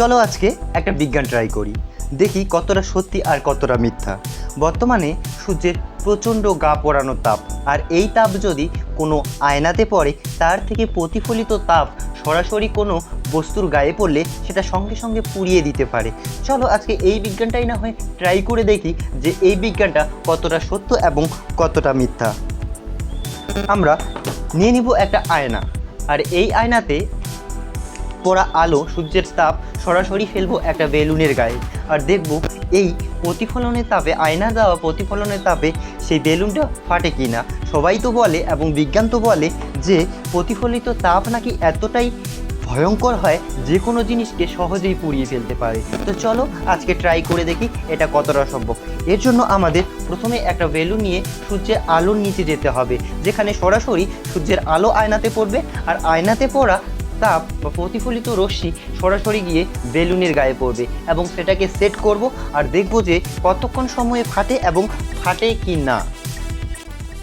চলো আজকে একটা বিজ্ঞান ট্রাই করি। দেখি কতটা সত্যি আর কতটা মিথ্যা। বর্তমানে সূর্যের প্রচণ্ড গা পোড়ানো তাপ, আর এই তাপ যদি কোনো আয়নাতে পড়ে, তার থেকে প্রতিফলিত তাপ সরাসরি কোনো বস্তুর গায়ে পড়লে সেটা সঙ্গে সঙ্গে পুড়িয়ে দিতে পারে। চলো আজকে এই বিজ্ঞানটাই না হয় ট্রাই করে দেখি যে এই বিজ্ঞানটা কতটা সত্য এবং কতটা মিথ্যা। আমরা নিয়ে নিব একটা আয়না, আর এই আয়নাতে পড়া আলো সূর্যের তাপ সরাসরি ফেলব একটা বেলুনের গায়ে। আর দেখব এই প্রতিফলনের তাপে, আয়না দেওয়া প্রতিফলনের তাপে সেই বেলুনটা ফাটে কি না সবাই তো বলে এবং বিজ্ঞান তো বলে যে প্রতিফলিত তাপ নাকি এতটাই ভয়ঙ্কর হয় যে কোনো জিনিসকে সহজেই পুড়িয়ে ফেলতে পারে। তো চলো আজকে ট্রাই করে দেখি এটা কতটা সম্ভব। এর জন্য আমাদের প্রথমে একটা বেলুন নিয়ে সূর্যের আলোর নিচে যেতে হবে, যেখানে সরাসরি সূর্যের আলো আয়নাতে পড়বে। আর আয়নাতে পড়া তাপ বা প্রতিফলিত রশ্মি সরাসরি গিয়ে বেলুনের গায়ে পড়বে এবং সেটাকে সেট করব আর দেখব যে কতক্ষণ সময়ে ফাটে এবং ফাটে কি না।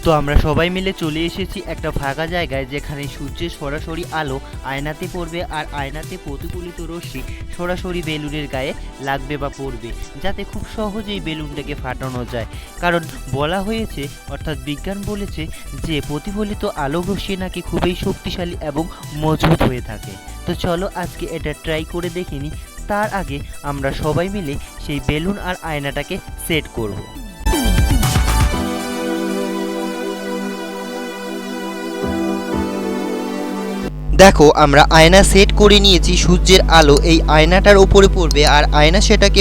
তো আমরা সবাই মিলে চলে এসেছি একটা ফাঁকা জায়গায় যেখানে সূর্যের সরাসরি আলো আয়নাতে পড়বে আর আয়নাতে প্রতিফলিত রশ্মি সরাসরি বেলুনের গায়ে লাগবে বা পড়বে, যাতে খুব সহজেই বেলুনটাকে ফাটানো যায়। কারণ বলা হয়েছে, অর্থাৎ বিজ্ঞান বলেছে যে প্রতিফলিত আলো রশ্মি নাকি খুবই শক্তিশালী এবং মজবুত হয়ে থাকে। তো চলো আজকে এটা ট্রাই করে দেখিনি তার আগে আমরা সবাই মিলে সেই বেলুন আর আয়নাটাকে সেট করব। দেখো, আমরা আয়না সেট করে নিয়েছি, সূর্যের আলো এই আয়নাটার ওপরে পড়বে আর আয়না সেটাকে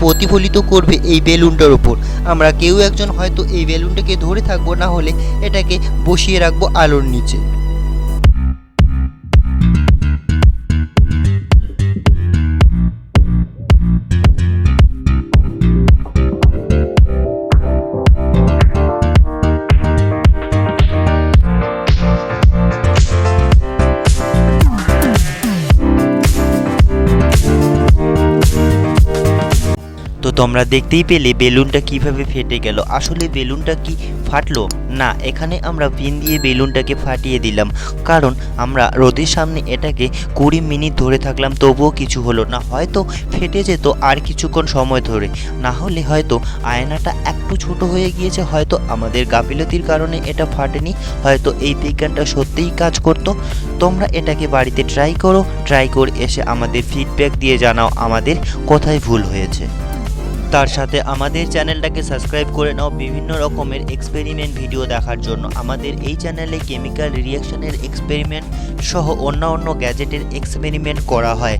প্রতিফলিত করবে এই বেলুনটার ওপর আমরা কেউ একজন হয়তো এই বেলুনটাকে ধরে থাকব, না হলে এটাকে বসিয়ে রাখব আলোর নিচে। তো তোমরা দেখতেই পেলে বেলুনটা কীভাবে ফেটে গেল। আসলে বেলুনটা কি ফাটলো? না, এখানে আমরা পিন দিয়ে বেলুনটাকে ফাটিয়ে দিলাম। কারণ আমরা রোদের সামনে এটাকে কুড়ি মিনিট ধরে থাকলাম, তবুও কিছু হলো না। হয়তো ফেটে যেত আর কিছুক্ষণ সময় ধরে। না হলে হয়তো আয়নাটা একটু ছোট হয়ে গিয়েছে, হয়তো আমাদের গাফিলতির কারণে এটা ফাটেনি, হয়তো এই বিজ্ঞানটা সত্যিই কাজ করতো। তোমরা এটাকে বাড়িতে ট্রাই করো ট্রাই করে এসে আমাদের ফিডব্যাক দিয়ে জানাও আমাদের কোথায় ভুল হয়েছে। তার সাথে আমাদের চ্যানেলটাকে সাবস্ক্রাইব করে নাও বিভিন্ন রকমের এক্সপেরিমেন্ট ভিডিও দেখার জন্য। আমাদের এই চ্যানেলে কেমিক্যাল রিয়াকশনের এক্সপেরিমেন্ট সহ অন্য অন্য গ্যাজেটের এক্সপেরিমেন্ট করা হয়।